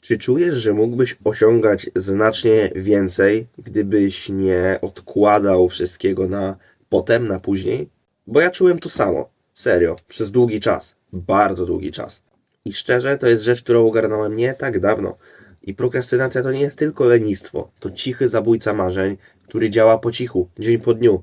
Czy czujesz, że mógłbyś osiągać znacznie więcej, gdybyś nie odkładał wszystkiego na potem, na później? Bo ja czułem to samo. Serio. Przez długi czas. Bardzo długi czas. I szczerze, to jest rzecz, którą ogarnęła mnie tak dawno. I prokrastynacja to nie jest tylko lenistwo. To cichy zabójca marzeń, który działa po cichu, dzień po dniu.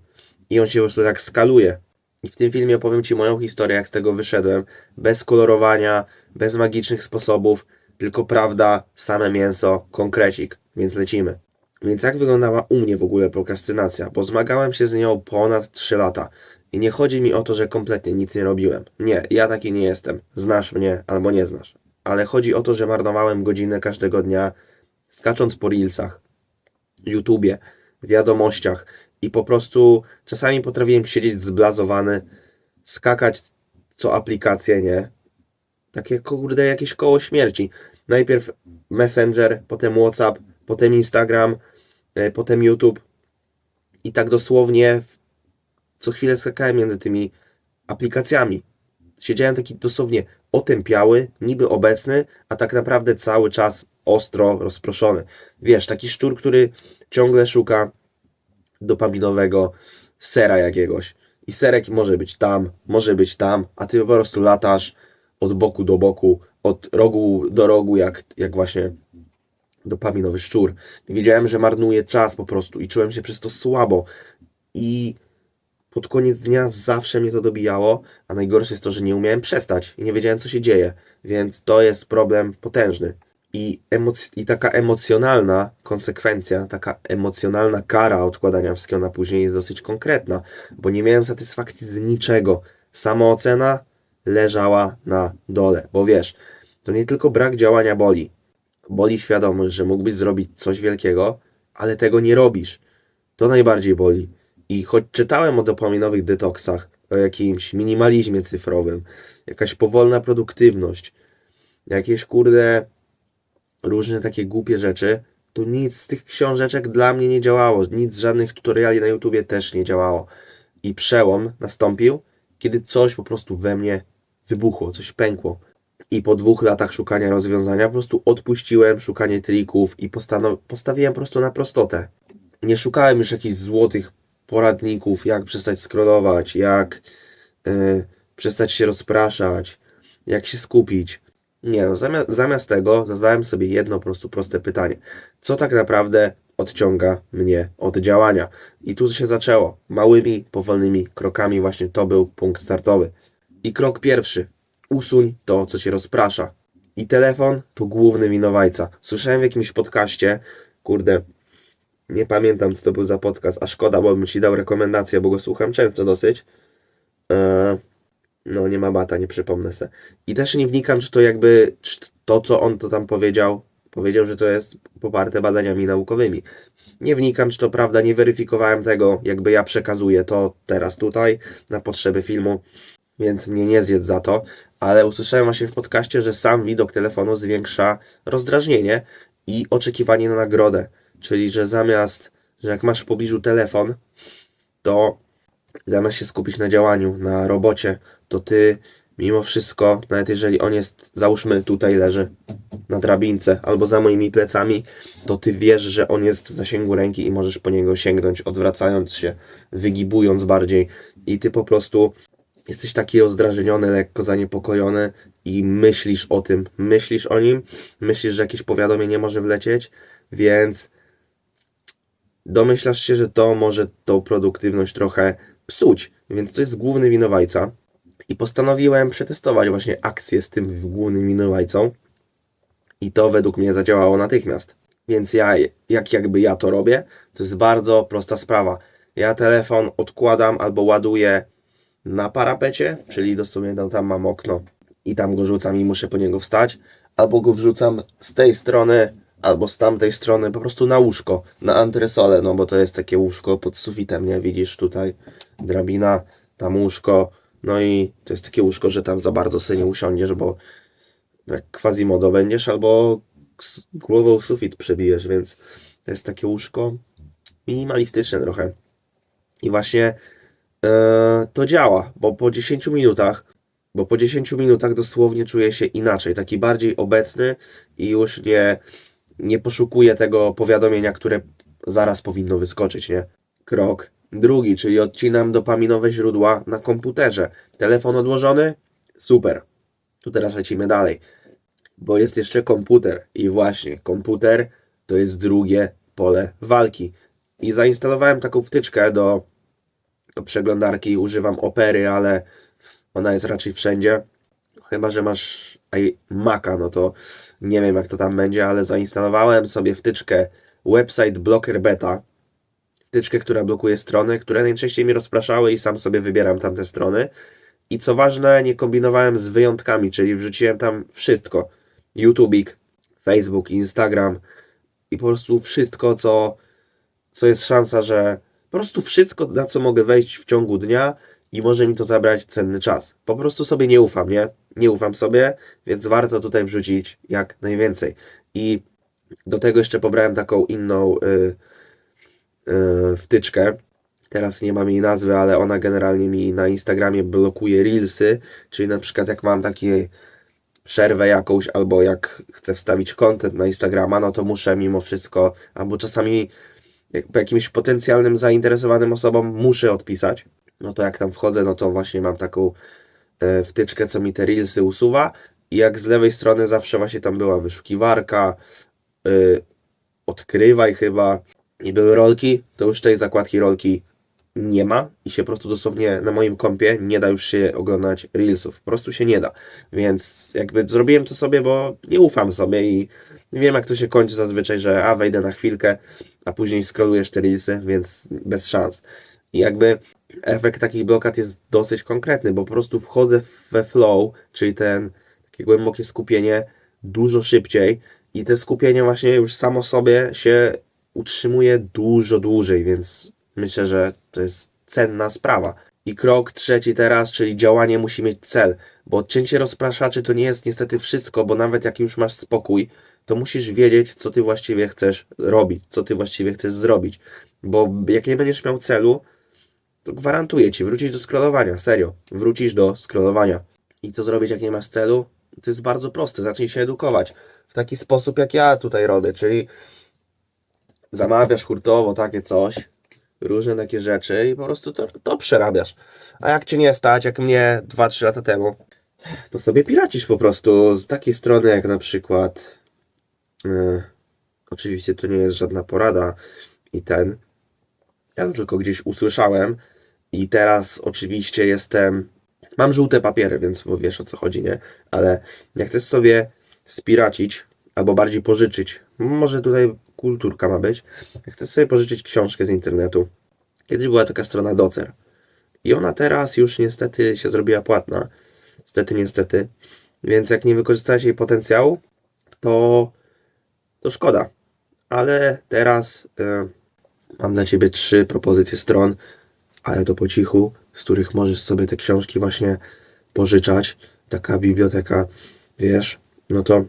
I on się po prostu tak skaluje. I w tym filmie opowiem Ci moją historię, jak z tego wyszedłem. Bez kolorowania, bez magicznych sposobów, tylko prawda, same mięso, konkrecik. Więc lecimy. Więc jak wyglądała u mnie w ogóle prokrastynacja? Bo zmagałem się z nią ponad 3 lata. I nie chodzi mi o to, że kompletnie nic nie robiłem. Nie, ja taki nie jestem. Znasz mnie albo nie znasz. Ale chodzi o to, że marnowałem godzinę każdego dnia, skacząc po reelsach, YouTubie, wiadomościach i po prostu czasami potrafiłem siedzieć zblazowany, skakać co aplikację, nie? Takie kurde jakieś koło śmierci. Najpierw Messenger, potem WhatsApp, potem Instagram, e, potem YouTube i tak dosłownie co chwilę skakałem między tymi aplikacjami. Siedziałem taki dosłownie otępiały, niby obecny, a tak naprawdę cały czas ostro rozproszony. Wiesz, taki szczur, który ciągle szuka dopaminowego sera jakiegoś. I serek może być tam, może być tam, a ty po prostu latasz od boku do boku, od rogu do rogu, jak, jak właśnie dopaminowy szczur. Wiedziałem, że marnuję czas po prostu i czułem się przez to słabo. I pod koniec dnia zawsze mnie to dobijało, a najgorsze jest to, że nie umiałem przestać i nie wiedziałem, co się dzieje. Więc to jest problem potężny. I, emoc- I taka emocjonalna konsekwencja, taka emocjonalna kara odkładania wszystkiego na później jest dosyć konkretna, bo nie miałem satysfakcji z niczego. Samoocena leżała na dole, bo wiesz, to nie tylko brak działania boli. Boli świadomość, że mógłbyś zrobić coś wielkiego, ale tego nie robisz. To najbardziej boli. I choć czytałem o dopaminowych detoksach, o jakimś minimalizmie cyfrowym, jakaś powolna produktywność, jakieś kurde różne takie głupie rzeczy, to nic z tych książeczek dla mnie nie działało. Nic z żadnych tutoriali na YouTubie też nie działało. I przełom nastąpił, kiedy coś po prostu we mnie wybuchło, coś pękło. I po dwóch latach szukania rozwiązania po prostu odpuściłem szukanie trików i postawiłem po prostu na prostotę. Nie szukałem już jakichś złotych poradników, jak przestać scrollować, jak yy, przestać się rozpraszać, jak się skupić. Nie, no, zamiast, zamiast tego zadałem sobie jedno po prostu proste pytanie. Co tak naprawdę odciąga mnie od działania? I tu się zaczęło. Małymi, powolnymi krokami właśnie to był punkt startowy. I krok pierwszy. Usuń to, co cię rozprasza. I telefon to główny winowajca. Słyszałem w jakimś podcaście, kurde, nie pamiętam co to był za podcast, a szkoda, bo bym ci dał rekomendację, bo go słucham często dosyć. Eee, no nie ma bata, nie przypomnę se. I też nie wnikam, czy to jakby, czy to co on to tam powiedział, powiedział, że to jest poparte badaniami naukowymi. Nie wnikam, czy to prawda, nie weryfikowałem tego, jakby ja przekazuję to teraz tutaj na potrzeby filmu, więc mnie nie zjedz za to, ale usłyszałem właśnie w podcaście, że sam widok telefonu zwiększa rozdrażnienie i oczekiwanie na nagrodę. Czyli, że zamiast, że jak masz w pobliżu telefon, to zamiast się skupić na działaniu, na robocie, to ty mimo wszystko, nawet jeżeli on jest, załóżmy tutaj leży na drabince albo za moimi plecami, to ty wiesz, że on jest w zasięgu ręki i możesz po niego sięgnąć, odwracając się, wygibując bardziej i ty po prostu jesteś taki rozdrażniony, lekko zaniepokojony i myślisz o tym, myślisz o nim, myślisz, że jakieś powiadomienie może wlecieć, więc domyślasz się, że to może tą produktywność trochę psuć, więc to jest główny winowajca. I postanowiłem przetestować właśnie akcję z tym głównym winowajcą. I to według mnie zadziałało natychmiast. Więc ja, jak jakby ja to robię, to jest bardzo prosta sprawa. Ja telefon odkładam albo ładuję na parapecie, czyli dosłownie tam, mam okno i tam go rzucam i muszę po niego wstać, albo go wrzucam z tej strony, albo z tamtej strony, po prostu na łóżko, na antresolę, no bo to jest takie łóżko pod sufitem, nie? Widzisz tutaj drabina, tam łóżko, no i to jest takie łóżko, że tam za bardzo sobie nie usiądziesz, bo jak quasimodo będziesz, albo głową sufit przebijesz, więc to jest takie łóżko minimalistyczne trochę. I właśnie to działa, bo po 10 minutach bo po 10 minutach dosłownie czuję się inaczej, taki bardziej obecny i już nie, nie poszukuję tego powiadomienia, które zaraz powinno wyskoczyć, nie? Krok drugi, czyli odcinam dopaminowe źródła na komputerze. Telefon odłożony? Super. Tu teraz lecimy dalej, bo jest jeszcze komputer i właśnie komputer to jest drugie pole walki. I zainstalowałem taką wtyczkę do przeglądarki, używam Opery, ale ona jest raczej wszędzie. Chyba, że masz Maca, no to nie wiem jak to tam będzie, ale zainstalowałem sobie wtyczkę Website Blocker Beta. Wtyczkę, która blokuje strony, które najczęściej mi rozpraszały i sam sobie wybieram tamte strony. I co ważne, nie kombinowałem z wyjątkami, czyli wrzuciłem tam wszystko. YouTubik, Facebook, Instagram i po prostu wszystko, co, co jest szansa, że po prostu wszystko, na co mogę wejść w ciągu dnia i może mi to zabrać cenny czas. Po prostu sobie nie ufam, nie? Nie ufam sobie, więc warto tutaj wrzucić jak najwięcej. I do tego jeszcze pobrałem taką inną y, y, wtyczkę. Teraz nie mam jej nazwy, ale ona generalnie mi na Instagramie blokuje reelsy, czyli na przykład jak mam takie przerwę jakąś, albo jak chcę wstawić content na Instagrama, no to muszę mimo wszystko, albo czasami jakimś potencjalnym zainteresowanym osobom muszę odpisać. No to jak tam wchodzę, no to właśnie mam taką e, wtyczkę, co mi te reelsy usuwa. I jak z lewej strony zawsze właśnie tam była wyszukiwarka, y, odkrywaj chyba i były rolki, to już tej zakładki rolki nie ma i się po prostu dosłownie na moim kompie nie da już się oglądać reelsów. Po prostu się nie da. Więc jakby zrobiłem to sobie, bo nie ufam sobie i wiem jak to się kończy zazwyczaj, że a wejdę na chwilkę, a później scrollujesz te reelsy, więc bez szans. I jakby efekt takich blokad jest dosyć konkretny, bo po prostu wchodzę we flow, czyli ten takie głębokie skupienie dużo szybciej i te skupienie właśnie już samo sobie się utrzymuje dużo dłużej, więc myślę, że to jest cenna sprawa. I krok trzeci teraz, czyli działanie musi mieć cel, bo odcięcie rozpraszaczy to nie jest niestety wszystko, bo nawet jak już masz spokój, to musisz wiedzieć, co ty właściwie chcesz robić, co ty właściwie chcesz zrobić, bo jak nie będziesz miał celu, to gwarantuję ci, wrócisz do scrollowania, serio, wrócisz do scrollowania. I co zrobić, jak nie masz celu? To jest bardzo proste, zacznij się edukować w taki sposób, jak ja tutaj robię, czyli zamawiasz hurtowo takie coś, różne takie rzeczy i po prostu to, to przerabiasz. A jak cię nie stać, jak mnie 2-3 lata temu, to sobie piracisz po prostu z takiej strony jak na przykład oczywiście to nie jest żadna porada i ten. Ja tylko gdzieś usłyszałem i teraz oczywiście jestem mam żółte papiery, więc wiesz o co chodzi, nie? Ale jak chcesz sobie spiracić albo bardziej pożyczyć, może tutaj kulturka ma być, jak chcesz sobie pożyczyć książkę z internetu, kiedyś była taka strona Docer i ona teraz już niestety się zrobiła płatna, niestety, niestety, więc jak nie wykorzystałeś jej potencjału, to, to szkoda. Ale teraz e, mam dla Ciebie trzy propozycje stron, ale to po cichu, z których możesz sobie te książki właśnie pożyczać. Taka biblioteka, wiesz, no to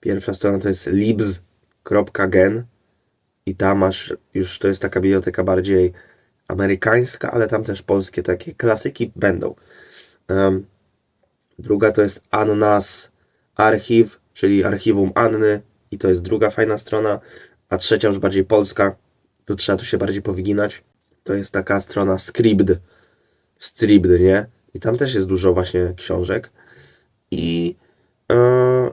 pierwsza strona to jest libs.gen i tam masz, już to jest taka biblioteka bardziej amerykańska, ale tam też polskie takie klasyki będą. Em, druga to jest Annas Archiw, czyli archiwum Anny i to jest druga fajna strona, a trzecia już bardziej polska, tu trzeba tu się bardziej powyginać. To jest taka strona Scribd, Scribd, nie? I tam też jest dużo właśnie książek. I e,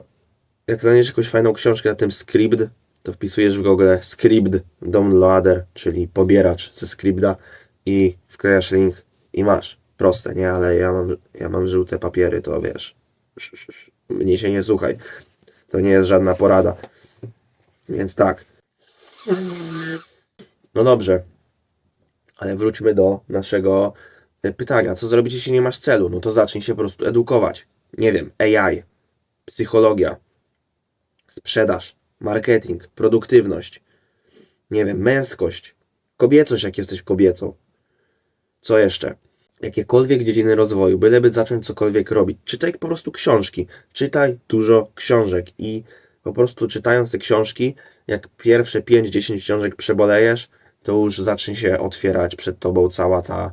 jak znajdziesz jakąś fajną książkę na tym Scribd, to wpisujesz w Google Scribd Downloader, czyli pobieracz ze Scribda i wklejasz link i masz. Proste, nie? Ale ja mam, ja mam żółte papiery, to wiesz. sz- sz- sz- Mnie się nie słuchaj. To nie jest żadna porada. Więc tak. No dobrze. Ale wróćmy do naszego e, pytania. Co zrobić, jeśli nie masz celu? No to zacznij się po prostu edukować. Nie wiem, AI, psychologia, sprzedaż, marketing, produktywność, nie wiem, męskość, kobiecość, jak jesteś kobietą. Co jeszcze? Jakiekolwiek dziedziny rozwoju, byleby zacząć cokolwiek robić. Czytaj po prostu książki. Czytaj dużo książek i po prostu czytając te książki, jak pierwsze 5-10 książek przebolejesz, to już zacznie się otwierać przed tobą cała ta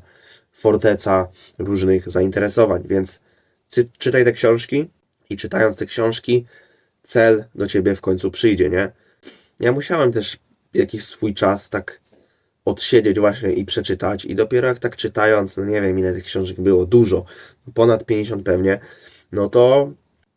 forteca różnych zainteresowań. Więc czytaj te książki i czytając te książki, cel do ciebie w końcu przyjdzie, nie? Ja musiałem też jakiś swój czas tak odsiedzieć właśnie i przeczytać i dopiero jak tak czytając, no nie wiem ile tych książek było, dużo, ponad 50 pewnie, no to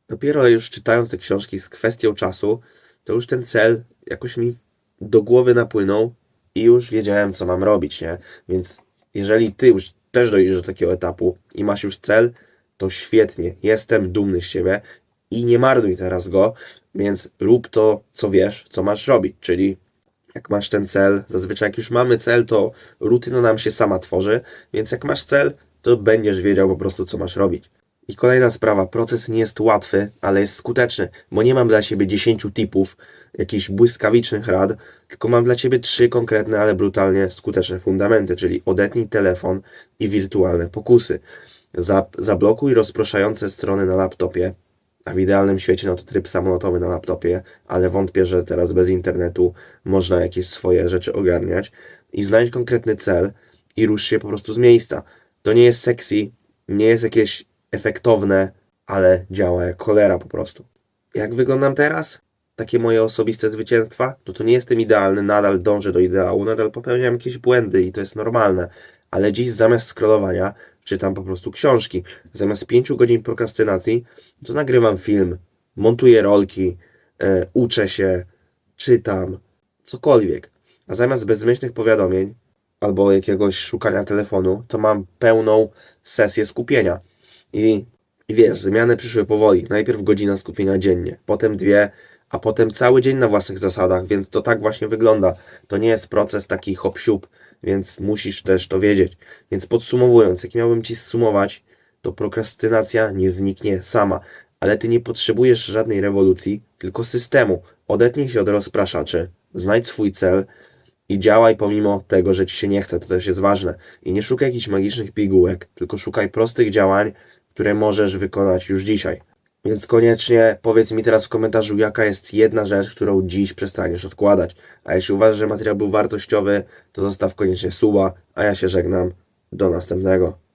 dopiero już czytając te książki z kwestią czasu, to już ten cel jakoś mi do głowy napłynął i już wiedziałem, co mam robić, nie? Więc jeżeli ty już też dojdziesz do takiego etapu i masz już cel, to świetnie, jestem dumny z ciebie i nie marnuj teraz go, więc rób to, co wiesz, co masz robić, czyli jak masz ten cel, zazwyczaj jak już mamy cel, to rutyna nam się sama tworzy, więc jak masz cel, to będziesz wiedział po prostu, co masz robić. I kolejna sprawa, proces nie jest łatwy, ale jest skuteczny, bo nie mam dla Ciebie 10 tipów, jakichś błyskawicznych rad, tylko mam dla Ciebie trzy konkretne, ale brutalnie skuteczne fundamenty, czyli odetnij telefon i wirtualne pokusy. Za- Zablokuj rozproszające strony na laptopie, a w idealnym świecie no to tryb samolotowy na laptopie, ale wątpię, że teraz bez internetu można jakieś swoje rzeczy ogarniać i znajdź konkretny cel i rusz się po prostu z miejsca. To nie jest sexy, nie jest jakieś efektowne, ale działa jak cholera po prostu. Jak wyglądam teraz? Takie moje osobiste zwycięstwa? No to nie jestem idealny, nadal dążę do ideału, nadal popełniam jakieś błędy i to jest normalne, ale dziś zamiast scrollowania czytam po prostu książki. Zamiast 5 godzin prokrastynacji, to nagrywam film, montuję rolki, e, uczę się, czytam, cokolwiek. A zamiast bezmyślnych powiadomień albo jakiegoś szukania telefonu, to mam pełną sesję skupienia. I, I wiesz, zmiany przyszły powoli. Najpierw godzina skupienia dziennie, potem dwie, a potem cały dzień na własnych zasadach, więc to tak właśnie wygląda. To nie jest proces taki hop siup, więc musisz też to wiedzieć. Więc podsumowując, jak miałbym ci zsumować, to prokrastynacja nie zniknie sama, ale ty nie potrzebujesz żadnej rewolucji, tylko systemu. Odetnij się od rozpraszaczy, znajdź swój cel i działaj pomimo tego, że ci się nie chce, to też jest ważne. I nie szukaj jakichś magicznych pigułek, tylko szukaj prostych działań, które możesz wykonać już dzisiaj. Więc koniecznie powiedz mi teraz w komentarzu, jaka jest jedna rzecz, którą dziś przestaniesz odkładać. A jeśli uważasz, że materiał był wartościowy, to zostaw koniecznie suba, a ja się żegnam. Do następnego.